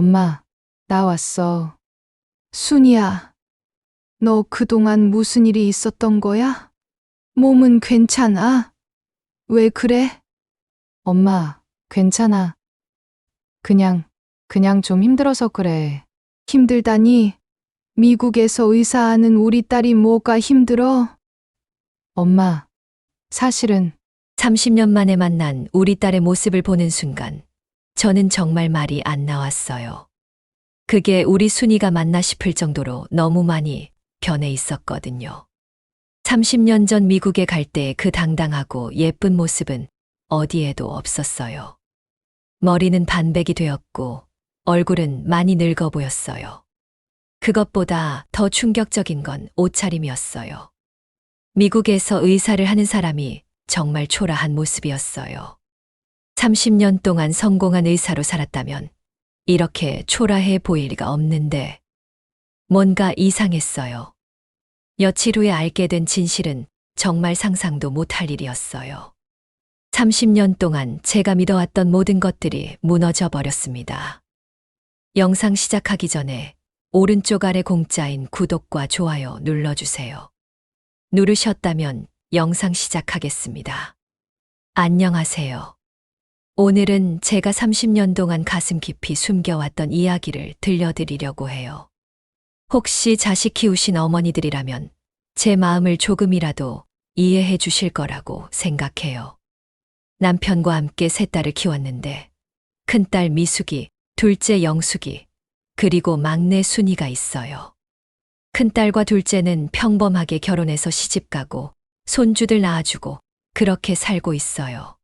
엄마, 나 왔어. 순이야. 너 그동안 무슨 일이 있었던 거야? 몸은 괜찮아? 왜 그래? 엄마, 괜찮아. 그냥, 그냥 좀 힘들어서 그래. 힘들다니? 미국에서 의사하는 우리 딸이 뭐가 힘들어? 엄마, 사실은 30년 만에 만난 우리 딸의 모습을 보는 순간 저는 정말 말이 안 나왔어요. 그게 우리 순이가 맞나 싶을 정도로 너무 많이 변해 있었거든요. 30년 전 미국에 갈 때 그 당당하고 예쁜 모습은 어디에도 없었어요. 머리는 반백이 되었고 얼굴은 많이 늙어 보였어요. 그것보다 더 충격적인 건 옷차림이었어요. 미국에서 의사를 하는 사람이 정말 초라한 모습이었어요. 30년 동안 성공한 의사로 살았다면 이렇게 초라해 보일 리가 없는데 뭔가 이상했어요. 며칠 후에 알게 된 진실은 정말 상상도 못할 일이었어요. 30년 동안 제가 믿어왔던 모든 것들이 무너져 버렸습니다. 영상 시작하기 전에 오른쪽 아래 공짜인 구독과 좋아요 눌러주세요. 누르셨다면 영상 시작하겠습니다. 안녕하세요. 오늘은 제가 30년 동안 가슴 깊이 숨겨왔던 이야기를 들려드리려고 해요. 혹시 자식 키우신 어머니들이라면 제 마음을 조금이라도 이해해 주실 거라고 생각해요. 남편과 함께 세 딸을 키웠는데 큰딸 미숙이, 둘째 영숙이, 그리고 막내 순이가 있어요. 큰딸과 둘째는 평범하게 결혼해서 시집가고 손주들 낳아주고 그렇게 살고 있어요.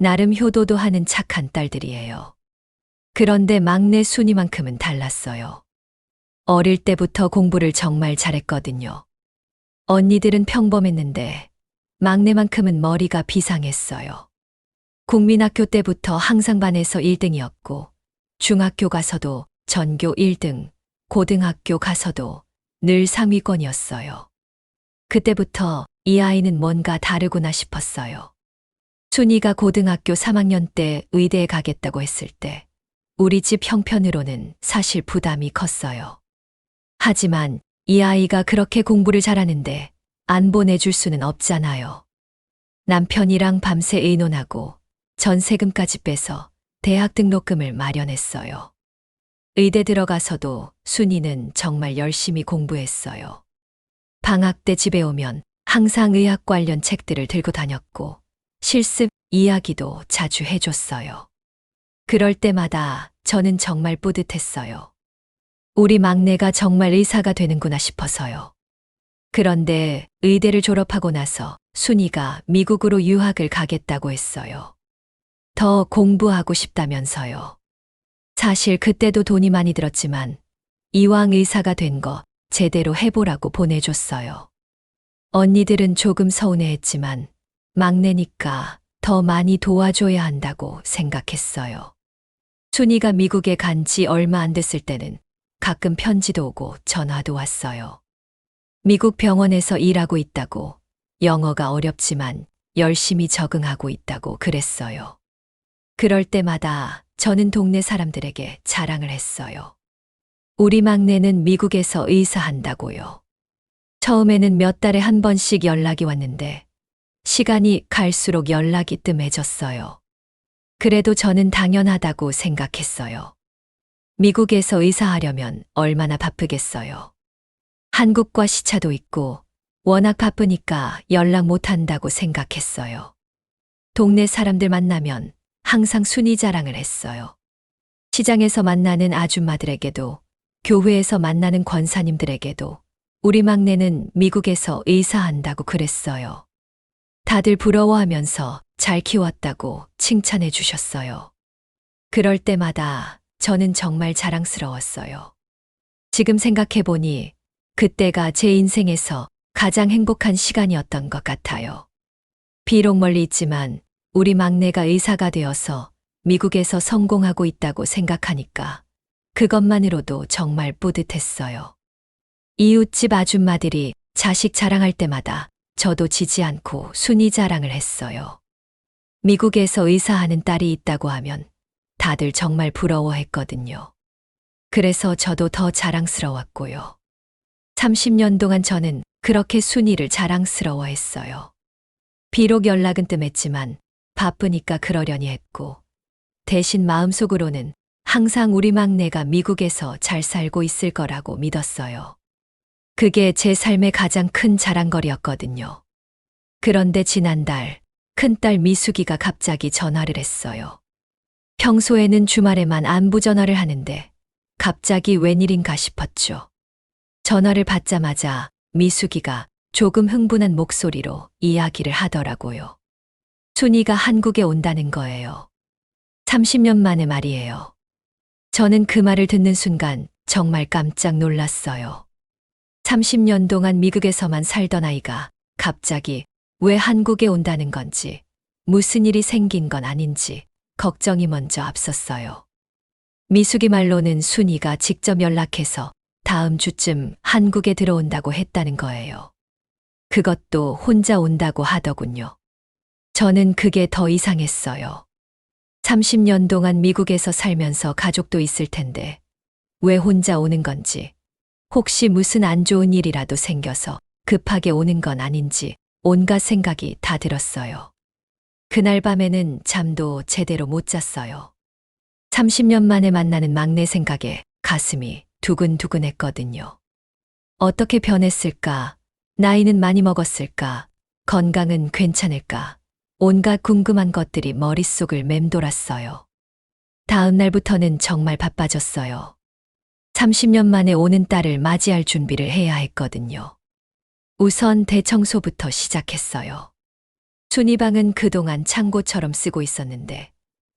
나름 효도도 하는 착한 딸들이에요. 그런데 막내 순이만큼은 달랐어요. 어릴 때부터 공부를 정말 잘했거든요. 언니들은 평범했는데 막내만큼은 머리가 비상했어요. 국민학교 때부터 항상 반에서 1등이었고 중학교 가서도 전교 1등, 고등학교 가서도 늘 상위권이었어요. 그때부터 이 아이는 뭔가 다르구나 싶었어요. 순이가 고등학교 3학년 때 의대에 가겠다고 했을 때 우리 집 형편으로는 사실 부담이 컸어요. 하지만 이 아이가 그렇게 공부를 잘하는데 안 보내줄 수는 없잖아요. 남편이랑 밤새 의논하고 전세금까지 빼서 대학 등록금을 마련했어요. 의대 들어가서도 순이는 정말 열심히 공부했어요. 방학 때 집에 오면 항상 의학 관련 책들을 들고 다녔고 실습 이야기도 자주 해줬어요. 그럴 때마다 저는 정말 뿌듯했어요. 우리 막내가 정말 의사가 되는구나 싶어서요. 그런데 의대를 졸업하고 나서 순이가 미국으로 유학을 가겠다고 했어요. 더 공부하고 싶다면서요. 사실 그때도 돈이 많이 들었지만 이왕 의사가 된 거 제대로 해보라고 보내줬어요. 언니들은 조금 서운해했지만 막내니까 더 많이 도와줘야 한다고 생각했어요. 순이가 미국에 간 지 얼마 안 됐을 때는 가끔 편지도 오고 전화도 왔어요. 미국 병원에서 일하고 있다고 영어가 어렵지만 열심히 적응하고 있다고 그랬어요. 그럴 때마다 저는 동네 사람들에게 자랑을 했어요. 우리 막내는 미국에서 의사한다고요. 처음에는 몇 달에 한 번씩 연락이 왔는데 시간이 갈수록 연락이 뜸해졌어요. 그래도 저는 당연하다고 생각했어요. 미국에서 의사하려면 얼마나 바쁘겠어요. 한국과 시차도 있고 워낙 바쁘니까 연락 못 한다고 생각했어요. 동네 사람들 만나면 항상 순위 자랑을 했어요. 시장에서 만나는 아줌마들에게도 교회에서 만나는 권사님들에게도 우리 막내는 미국에서 의사한다고 그랬어요. 다들 부러워하면서 잘 키웠다고 칭찬해 주셨어요. 그럴 때마다 저는 정말 자랑스러웠어요. 지금 생각해보니 그때가 제 인생에서 가장 행복한 시간이었던 것 같아요. 비록 멀리 있지만 우리 막내가 의사가 되어서 미국에서 성공하고 있다고 생각하니까 그것만으로도 정말 뿌듯했어요. 이웃집 아줌마들이 자식 자랑할 때마다 저도 지지 않고 순위 자랑을 했어요. 미국에서 의사하는 딸이 있다고 하면 다들 정말 부러워했거든요. 그래서 저도 더 자랑스러웠고요. 30년 동안 저는 그렇게 순이를 자랑스러워했어요. 비록 연락은 뜸했지만 바쁘니까 그러려니 했고, 대신 마음속으로는 항상 우리 막내가 미국에서 잘 살고 있을 거라고 믿었어요. 그게 제 삶의 가장 큰 자랑거리였거든요. 그런데 지난달 큰딸 미숙이가 갑자기 전화를 했어요. 평소에는 주말에만 안부 전화를 하는데 갑자기 웬일인가 싶었죠. 전화를 받자마자 미숙이가 조금 흥분한 목소리로 이야기를 하더라고요. 순이가 한국에 온다는 거예요. 30년 만에 말이에요. 저는 그 말을 듣는 순간 정말 깜짝 놀랐어요. 30년 동안 미국에서만 살던 아이가 갑자기 왜 한국에 온다는 건지, 무슨 일이 생긴 건 아닌지 걱정이 먼저 앞섰어요. 미숙이 말로는 순이가 직접 연락해서 다음 주쯤 한국에 들어온다고 했다는 거예요. 그것도 혼자 온다고 하더군요. 저는 그게 더 이상했어요. 30년 동안 미국에서 살면서 가족도 있을 텐데 왜 혼자 오는 건지 혹시 무슨 안 좋은 일이라도 생겨서 급하게 오는 건 아닌지 온갖 생각이 다 들었어요. 그날 밤에는 잠도 제대로 못 잤어요. 30년 만에 만나는 막내 생각에 가슴이 두근두근했거든요. 어떻게 변했을까? 나이는 많이 먹었을까? 건강은 괜찮을까? 온갖 궁금한 것들이 머릿속을 맴돌았어요. 다음 날부터는 정말 바빠졌어요. 30년 만에 오는 딸을 맞이할 준비를 해야 했거든요. 우선 대청소부터 시작했어요. 순이방은 그동안 창고처럼 쓰고 있었는데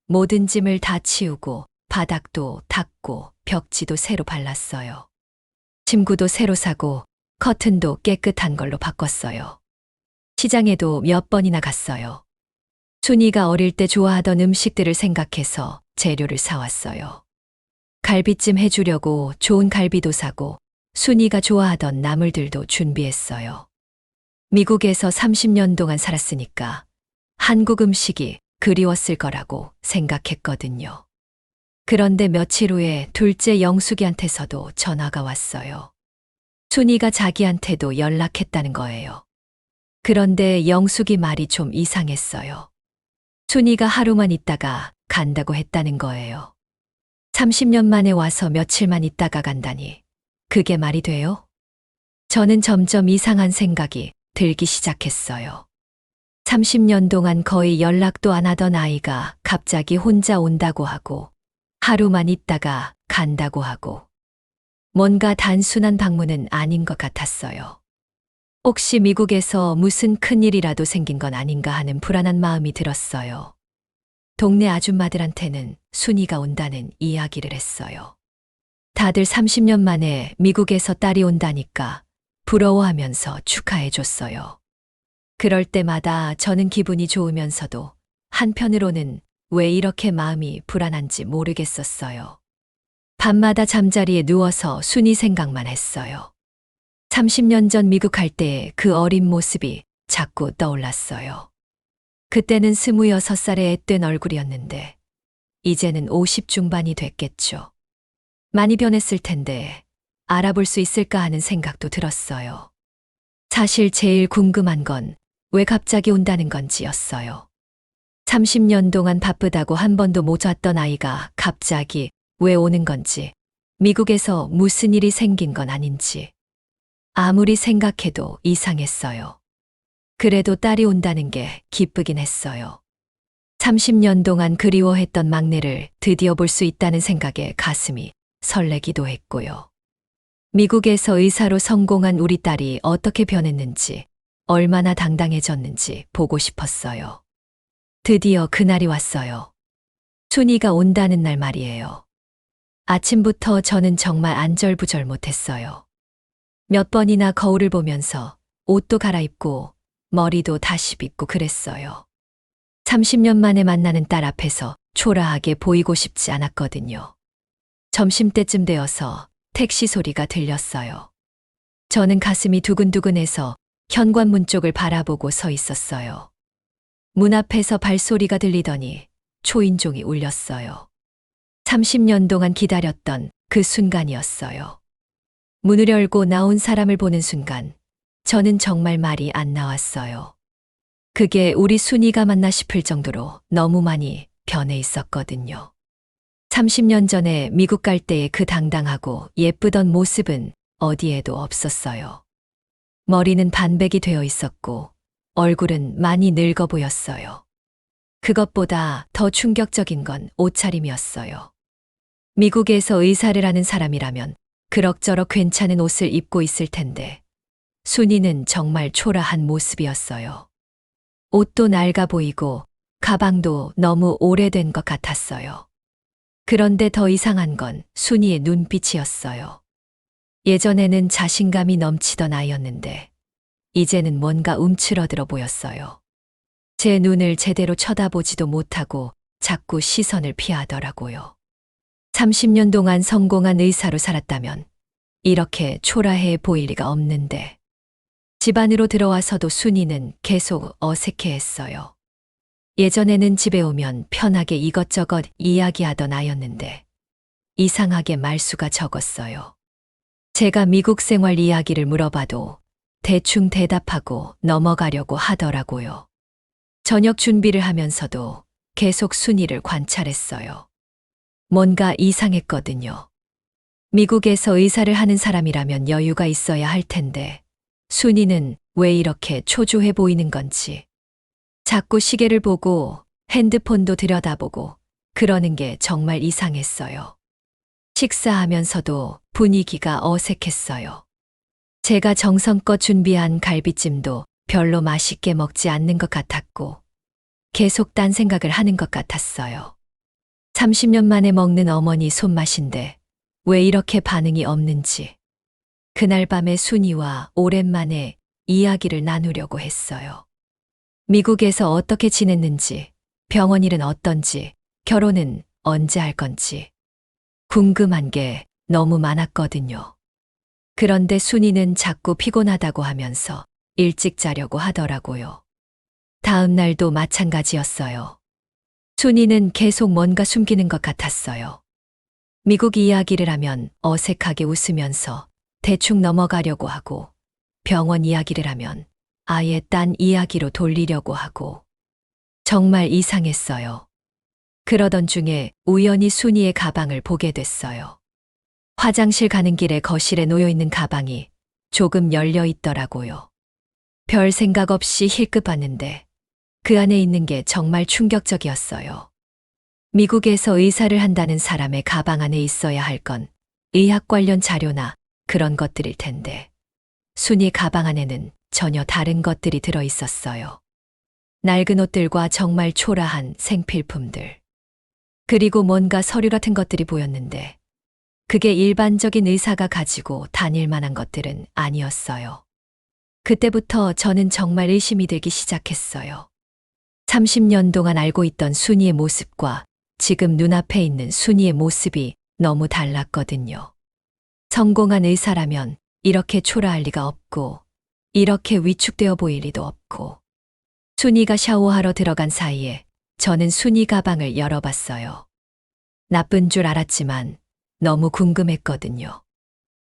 모든 짐을 다 치우고 바닥도 닦고 벽지도 새로 발랐어요. 침구도 새로 사고 커튼도 깨끗한 걸로 바꿨어요. 시장에도 몇 번이나 갔어요. 순이가 어릴 때 좋아하던 음식들을 생각해서 재료를 사왔어요. 갈비찜 해주려고 좋은 갈비도 사고 순이가 좋아하던 나물들도 준비했어요. 미국에서 30년 동안 살았으니까 한국 음식이 그리웠을 거라고 생각했거든요. 그런데 며칠 후에 둘째 영숙이한테서도 전화가 왔어요. 순이가 자기한테도 연락했다는 거예요. 그런데 영숙이 말이 좀 이상했어요. 순이가 하루만 있다가 간다고 했다는 거예요. 30년 만에 와서 며칠만 있다가 간다니. 그게 말이 돼요? 저는 점점 이상한 생각이 들기 시작했어요. 30년 동안 거의 연락도 안 하던 아이가 갑자기 혼자 온다고 하고 하루만 있다가 간다고 하고 뭔가 단순한 방문은 아닌 것 같았어요. 혹시 미국에서 무슨 큰일이라도 생긴 건 아닌가 하는 불안한 마음이 들었어요. 동네 아줌마들한테는 순이가 온다는 이야기를 했어요. 다들 30년 만에 미국에서 딸이 온다니까 부러워하면서 축하해 줬어요. 그럴 때마다 저는 기분이 좋으면서도 한편으로는 왜 이렇게 마음이 불안한지 모르겠었어요. 밤마다 잠자리에 누워서 순이 생각만 했어요. 30년 전 미국 갈때그 어린 모습이 자꾸 떠올랐어요. 그때는 26살의 앳된 얼굴이었는데, 이제는 50 중반이 됐겠죠. 많이 변했을 텐데, 알아볼 수 있을까 하는 생각도 들었어요. 사실 제일 궁금한 건 왜 갑자기 온다는 건지였어요. 30년 동안 바쁘다고 한 번도 못 왔던 아이가 갑자기 왜 오는 건지, 미국에서 무슨 일이 생긴 건 아닌지, 아무리 생각해도 이상했어요. 그래도 딸이 온다는 게 기쁘긴 했어요. 30년 동안 그리워했던 막내를 드디어 볼 수 있다는 생각에 가슴이 설레기도 했고요. 미국에서 의사로 성공한 우리 딸이 어떻게 변했는지, 얼마나 당당해졌는지 보고 싶었어요. 드디어 그날이 왔어요. 순이가 온다는 날 말이에요. 아침부터 저는 정말 안절부절 못했어요. 몇 번이나 거울을 보면서 옷도 갈아입고 머리도 다시 빗고 그랬어요. 30년 만에 만나는 딸 앞에서 초라하게 보이고 싶지 않았거든요. 점심때쯤 되어서 택시 소리가 들렸어요. 저는 가슴이 두근두근해서 현관문 쪽을 바라보고 서 있었어요. 문 앞에서 발소리가 들리더니 초인종이 울렸어요. 30년 동안 기다렸던 그 순간이었어요. 문을 열고 나온 사람을 보는 순간 저는 정말 말이 안 나왔어요. 그게 우리 순이가 맞나 싶을 정도로 너무 많이 변해 있었거든요. 30년 전에 미국 갈 때의 그 당당하고 예쁘던 모습은 어디에도 없었어요. 머리는 반백이 되어 있었고 얼굴은 많이 늙어 보였어요. 그것보다 더 충격적인 건 옷차림이었어요. 미국에서 의사를 하는 사람이라면 그럭저럭 괜찮은 옷을 입고 있을 텐데 순이는 정말 초라한 모습이었어요. 옷도 낡아 보이고 가방도 너무 오래된 것 같았어요. 그런데 더 이상한 건 순이의 눈빛이었어요. 예전에는 자신감이 넘치던 아이였는데 이제는 뭔가 움츠러들어 보였어요. 제 눈을 제대로 쳐다보지도 못하고 자꾸 시선을 피하더라고요. 30년 동안 성공한 의사로 살았다면 이렇게 초라해 보일 리가 없는데 집 안으로 들어와서도 순이는 계속 어색해 했어요. 예전에는 집에 오면 편하게 이것저것 이야기하던 아이였는데 이상하게 말수가 적었어요. 제가 미국 생활 이야기를 물어봐도 대충 대답하고 넘어가려고 하더라고요. 저녁 준비를 하면서도 계속 순이를 관찰했어요. 뭔가 이상했거든요. 미국에서 의사를 하는 사람이라면 여유가 있어야 할 텐데, 순이는 왜 이렇게 초조해 보이는 건지. 자꾸 시계를 보고 핸드폰도 들여다보고 그러는 게 정말 이상했어요. 식사하면서도 분위기가 어색했어요. 제가 정성껏 준비한 갈비찜도 별로 맛있게 먹지 않는 것 같았고, 계속 딴 생각을 하는 것 같았어요. 30년 만에 먹는 어머니 손맛인데 왜 이렇게 반응이 없는지. 그날 밤에 순이와 오랜만에 이야기를 나누려고 했어요. 미국에서 어떻게 지냈는지, 병원 일은 어떤지, 결혼은 언제 할 건지. 궁금한 게 너무 많았거든요. 그런데 순이는 자꾸 피곤하다고 하면서 일찍 자려고 하더라고요. 다음 날도 마찬가지였어요. 순이는 계속 뭔가 숨기는 것 같았어요. 미국 이야기를 하면 어색하게 웃으면서 대충 넘어가려고 하고 병원 이야기를 하면 아예 딴 이야기로 돌리려고 하고 정말 이상했어요. 그러던 중에 우연히 순이의 가방을 보게 됐어요. 화장실 가는 길에 거실에 놓여 있는 가방이 조금 열려 있더라고요. 별 생각 없이 힐끗 봤는데 그 안에 있는 게 정말 충격적이었어요. 미국에서 의사를 한다는 사람의 가방 안에 있어야 할 건 의학 관련 자료나 그런 것들일 텐데 순이 가방 안에는 전혀 다른 것들이 들어 있었어요. 낡은 옷들과 정말 초라한 생필품들. 그리고 뭔가 서류 같은 것들이 보였는데 그게 일반적인 의사가 가지고 다닐 만한 것들은 아니었어요. 그때부터 저는 정말 의심이 되기 시작했어요. 30년 동안 알고 있던 순이의 모습과 지금 눈앞에 있는 순이의 모습이 너무 달랐거든요. 성공한 의사라면 이렇게 초라할 리가 없고, 이렇게 위축되어 보일 리도 없고, 순이가 샤워하러 들어간 사이에 저는 순이 가방을 열어봤어요. 나쁜 줄 알았지만 너무 궁금했거든요.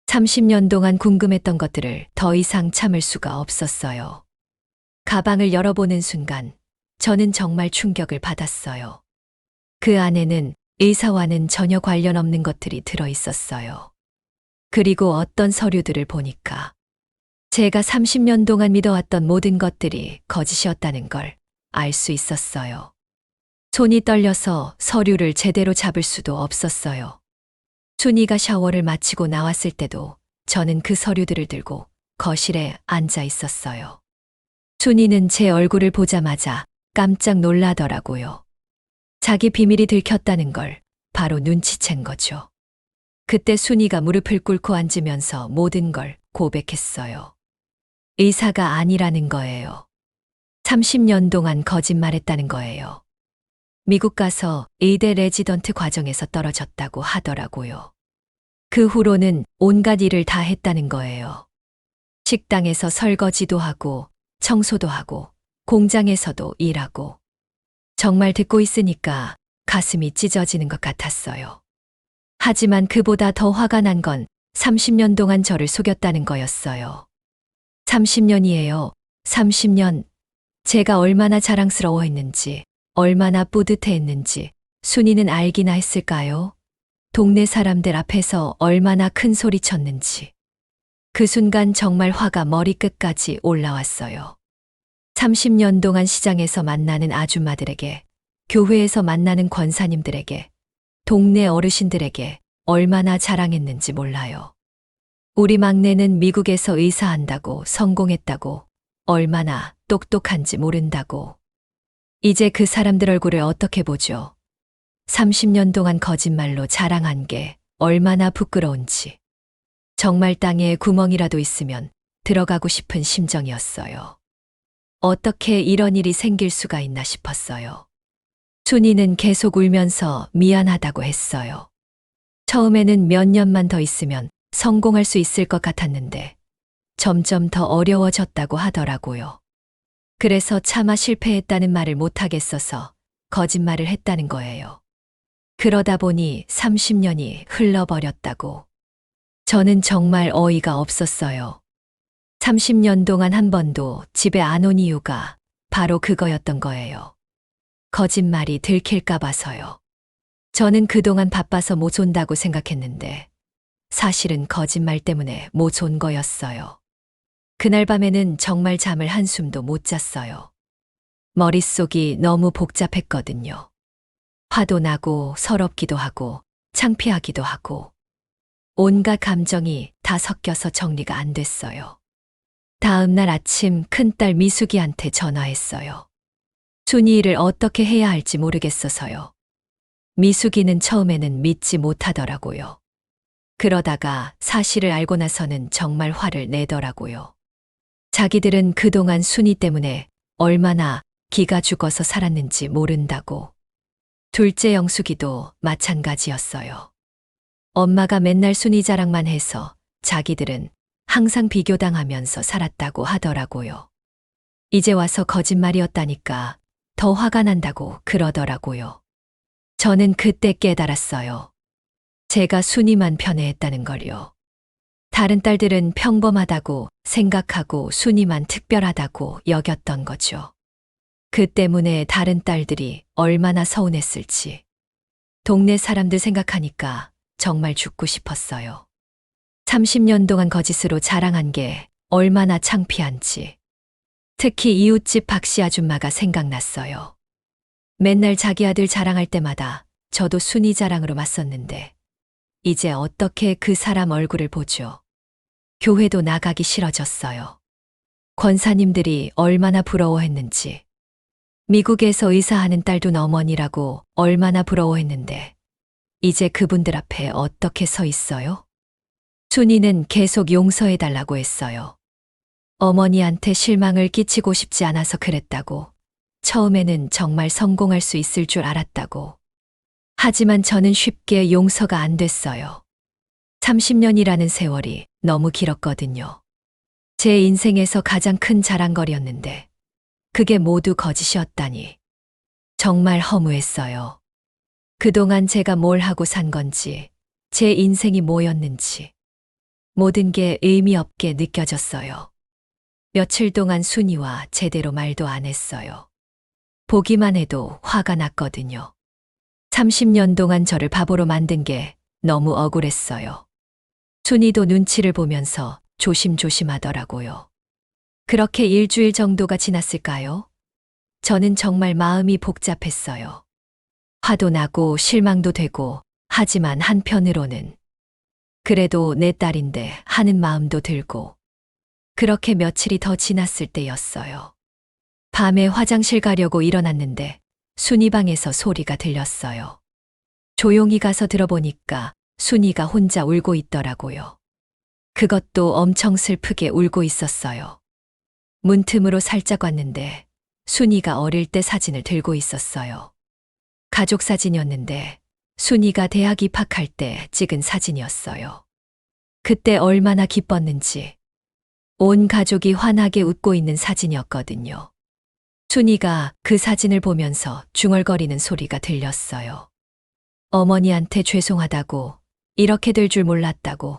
30년 동안 궁금했던 것들을 더 이상 참을 수가 없었어요. 가방을 열어보는 순간 저는 정말 충격을 받았어요. 그 안에는 의사와는 전혀 관련 없는 것들이 들어 있었어요. 그리고 어떤 서류들을 보니까 제가 30년 동안 믿어왔던 모든 것들이 거짓이었다는 걸 알 수 있었어요. 손이 떨려서 서류를 제대로 잡을 수도 없었어요. 순이가 샤워를 마치고 나왔을 때도 저는 그 서류들을 들고 거실에 앉아 있었어요. 순이는 제 얼굴을 보자마자 깜짝 놀라더라고요. 자기 비밀이 들켰다는 걸 바로 눈치챈 거죠. 그때 순이가 무릎을 꿇고 앉으면서 모든 걸 고백했어요. 의사가 아니라는 거예요. 30년 동안 거짓말했다는 거예요. 미국 가서 의대 레지던트 과정에서 떨어졌다고 하더라고요. 그 후로는 온갖 일을 다 했다는 거예요. 식당에서 설거지도 하고, 청소도 하고, 공장에서도 일하고. 정말 듣고 있으니까 가슴이 찢어지는 것 같았어요. 하지만 그보다 더 화가 난 건 30년 동안 저를 속였다는 거였어요. 30년이에요. 30년. 제가 얼마나 자랑스러워했는지, 얼마나 뿌듯해했는지 순이는 알기나 했을까요? 동네 사람들 앞에서 얼마나 큰 소리 쳤는지. 그 순간 정말 화가 머리끝까지 올라왔어요. 30년 동안 시장에서 만나는 아줌마들에게, 교회에서 만나는 권사님들에게, 동네 어르신들에게 얼마나 자랑했는지 몰라요. 우리 막내는 미국에서 의사한다고 성공했다고 얼마나 똑똑한지 모른다고. 이제 그 사람들 얼굴을 어떻게 보죠? 30년 동안 거짓말로 자랑한 게 얼마나 부끄러운지. 정말 땅에 구멍이라도 있으면 들어가고 싶은 심정이었어요. 어떻게 이런 일이 생길 수가 있나 싶었어요. 순이는 계속 울면서 미안하다고 했어요. 처음에는 몇 년만 더 있으면 성공할 수 있을 것 같았는데 점점 더 어려워졌다고 하더라고요. 그래서 차마 실패했다는 말을 못하겠어서 거짓말을 했다는 거예요. 그러다 보니 30년이 흘러버렸다고. 저는 정말 어이가 없었어요. 30년 동안 한 번도 집에 안 온 이유가 바로 그거였던 거예요. 거짓말이 들킬까 봐서요. 저는 그동안 바빠서 못 온다고 생각했는데 사실은 거짓말 때문에 못 온 거였어요. 그날 밤에는 정말 잠을 한숨도 못 잤어요. 머릿속이 너무 복잡했거든요. 화도 나고 서럽기도 하고 창피하기도 하고 온갖 감정이 다 섞여서 정리가 안 됐어요. 다음 날 아침 큰딸 미숙이한테 전화했어요. 순이 일을 어떻게 해야 할지 모르겠어서요. 미숙이는 처음에는 믿지 못하더라고요. 그러다가 사실을 알고 나서는 정말 화를 내더라고요. 자기들은 그동안 순이 때문에 얼마나 기가 죽어서 살았는지 모른다고. 둘째 영숙이도 마찬가지였어요. 엄마가 맨날 순이 자랑만 해서 자기들은 항상 비교당하면서 살았다고 하더라고요. 이제 와서 거짓말이었다니까 더 화가 난다고 그러더라고요. 저는 그때 깨달았어요. 제가 순이만 편애했다는 걸요. 다른 딸들은 평범하다고 생각하고 순이만 특별하다고 여겼던 거죠. 그 때문에 다른 딸들이 얼마나 서운했을지. 동네 사람들 생각하니까 정말 죽고 싶었어요. 30년 동안 거짓으로 자랑한 게 얼마나 창피한지. 특히 이웃집 박씨 아줌마가 생각났어요. 맨날 자기 아들 자랑할 때마다 저도 순이 자랑으로 맞섰는데, 이제 어떻게 그 사람 얼굴을 보죠? 교회도 나가기 싫어졌어요. 권사님들이 얼마나 부러워했는지. 미국에서 의사하는 딸도 어머니라고 얼마나 부러워했는데, 이제 그분들 앞에 어떻게 서 있어요? 순이는 계속 용서해달라고 했어요. 어머니한테 실망을 끼치고 싶지 않아서 그랬다고. 처음에는 정말 성공할 수 있을 줄 알았다고. 하지만 저는 쉽게 용서가 안 됐어요. 30년이라는 세월이 너무 길었거든요. 제 인생에서 가장 큰 자랑거리였는데, 그게 모두 거짓이었다니. 정말 허무했어요. 그동안 제가 뭘 하고 산 건지, 제 인생이 뭐였는지, 모든 게 의미 없게 느껴졌어요. 며칠 동안 순이와 제대로 말도 안 했어요. 보기만 해도 화가 났거든요. 30년 동안 저를 바보로 만든 게 너무 억울했어요. 순이도 눈치를 보면서 조심조심하더라고요. 그렇게 일주일 정도가 지났을까요? 저는 정말 마음이 복잡했어요. 화도 나고 실망도 되고, 하지만 한편으로는 그래도 내 딸인데 하는 마음도 들고, 그렇게 며칠이 더 지났을 때였어요. 밤에 화장실 가려고 일어났는데 순이 방에서 소리가 들렸어요. 조용히 가서 들어보니까 순이가 혼자 울고 있더라고요. 그것도 엄청 슬프게 울고 있었어요. 문틈으로 살짝 왔는데 순이가 어릴 때 사진을 들고 있었어요. 가족 사진이었는데 순이가 대학 입학할 때 찍은 사진이었어요. 그때 얼마나 기뻤는지 온 가족이 환하게 웃고 있는 사진이었거든요. 순이가 그 사진을 보면서 중얼거리는 소리가 들렸어요. 어머니한테 죄송하다고 이렇게 될 줄 몰랐다고.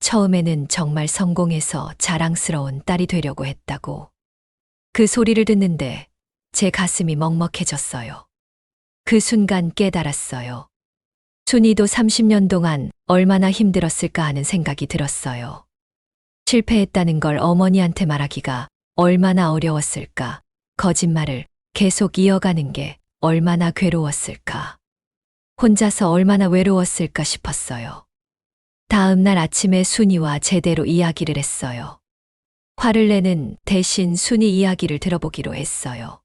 처음에는 정말 성공해서 자랑스러운 딸이 되려고 했다고. 그 소리를 듣는데 제 가슴이 먹먹해졌어요. 그 순간 깨달았어요. 순이도 30년 동안 얼마나 힘들었을까 하는 생각이 들었어요. 실패했다는 걸 어머니한테 말하기가 얼마나 어려웠을까. 거짓말을 계속 이어가는 게 얼마나 괴로웠을까. 혼자서 얼마나 외로웠을까 싶었어요. 다음 날 아침에 순이와 제대로 이야기를 했어요. 화를 내는 대신 순이 이야기를 들어보기로 했어요.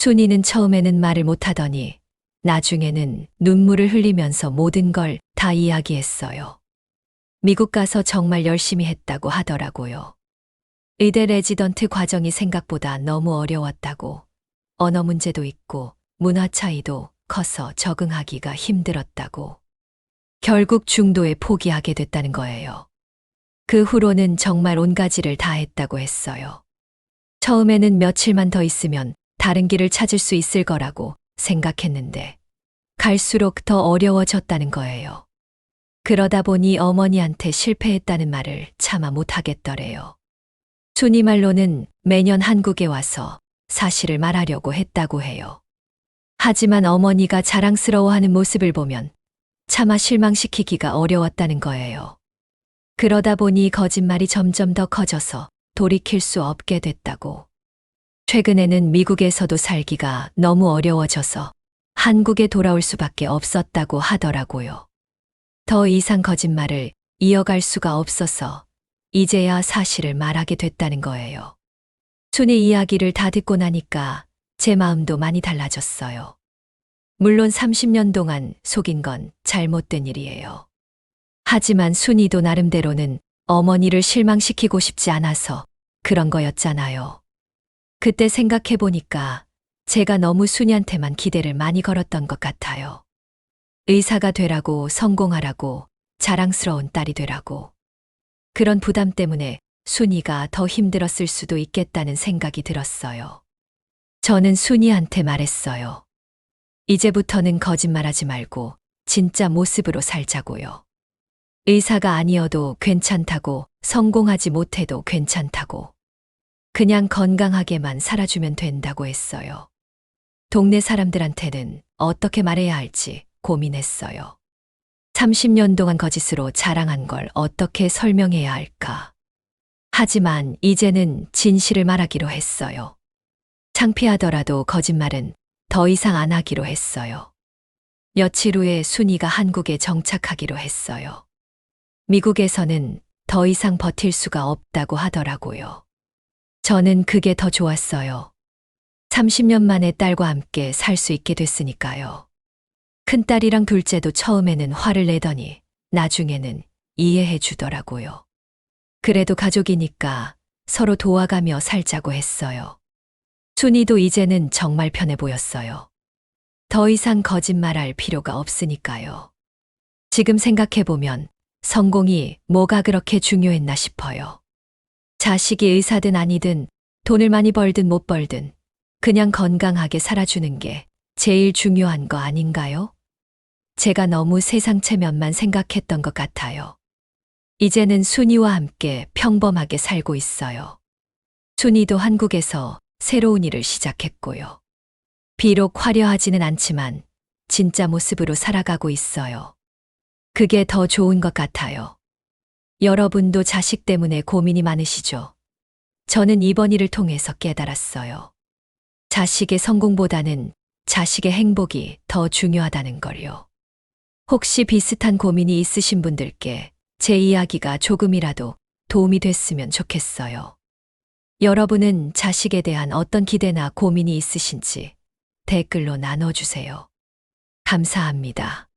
순이는 처음에는 말을 못하더니 나중에는 눈물을 흘리면서 모든 걸 다 이야기했어요. 미국 가서 정말 열심히 했다고 하더라고요. 의대 레지던트 과정이 생각보다 너무 어려웠다고, 언어 문제도 있고, 문화 차이도 커서 적응하기가 힘들었다고. 결국 중도에 포기하게 됐다는 거예요. 그 후로는 정말 온 가지를 다 했다고 했어요. 처음에는 며칠만 더 있으면 다른 길을 찾을 수 있을 거라고 생각했는데, 갈수록 더 어려워졌다는 거예요. 그러다 보니 어머니한테 실패했다는 말을 차마 못하겠더래요. 순이 말로는 매년 한국에 와서 사실을 말하려고 했다고 해요. 하지만 어머니가 자랑스러워하는 모습을 보면 차마 실망시키기가 어려웠다는 거예요. 그러다 보니 거짓말이 점점 더 커져서 돌이킬 수 없게 됐다고. 최근에는 미국에서도 살기가 너무 어려워져서 한국에 돌아올 수밖에 없었다고 하더라고요. 더 이상 거짓말을 이어갈 수가 없어서 이제야 사실을 말하게 됐다는 거예요. 순이 이야기를 다 듣고 나니까 제 마음도 많이 달라졌어요. 물론 30년 동안 속인 건 잘못된 일이에요. 하지만 순이도 나름대로는 어머니를 실망시키고 싶지 않아서 그런 거였잖아요. 그때 생각해 보니까 제가 너무 순이한테만 기대를 많이 걸었던 것 같아요. 의사가 되라고 성공하라고 자랑스러운 딸이 되라고. 그런 부담 때문에 순이가 더 힘들었을 수도 있겠다는 생각이 들었어요. 저는 순이한테 말했어요. 이제부터는 거짓말하지 말고 진짜 모습으로 살자고요. 의사가 아니어도 괜찮다고 성공하지 못해도 괜찮다고. 그냥 건강하게만 살아주면 된다고 했어요. 동네 사람들한테는 어떻게 말해야 할지 고민했어요. 30년 동안 거짓으로 자랑한 걸 어떻게 설명해야 할까. 하지만 이제는 진실을 말하기로 했어요. 창피하더라도 거짓말은 더 이상 안 하기로 했어요. 며칠 후에 순이가 한국에 정착하기로 했어요. 미국에서는 더 이상 버틸 수가 없다고 하더라고요. 저는 그게 더 좋았어요. 30년 만에 딸과 함께 살 수 있게 됐으니까요. 큰딸이랑 둘째도 처음에는 화를 내더니 나중에는 이해해 주더라고요. 그래도 가족이니까 서로 도와가며 살자고 했어요. 순이도 이제는 정말 편해 보였어요. 더 이상 거짓말할 필요가 없으니까요. 지금 생각해보면 성공이 뭐가 그렇게 중요했나 싶어요. 자식이 의사든 아니든 돈을 많이 벌든 못 벌든 그냥 건강하게 살아주는 게 제일 중요한 거 아닌가요? 제가 너무 세상 체면만 생각했던 것 같아요. 이제는 순이와 함께 평범하게 살고 있어요. 순이도 한국에서 새로운 일을 시작했고요. 비록 화려하지는 않지만 진짜 모습으로 살아가고 있어요. 그게 더 좋은 것 같아요. 여러분도 자식 때문에 고민이 많으시죠? 저는 이번 일을 통해서 깨달았어요. 자식의 성공보다는 자식의 행복이 더 중요하다는 걸요. 혹시 비슷한 고민이 있으신 분들께 제 이야기가 조금이라도 도움이 됐으면 좋겠어요. 여러분은 자식에 대한 어떤 기대나 고민이 있으신지 댓글로 나눠주세요. 감사합니다.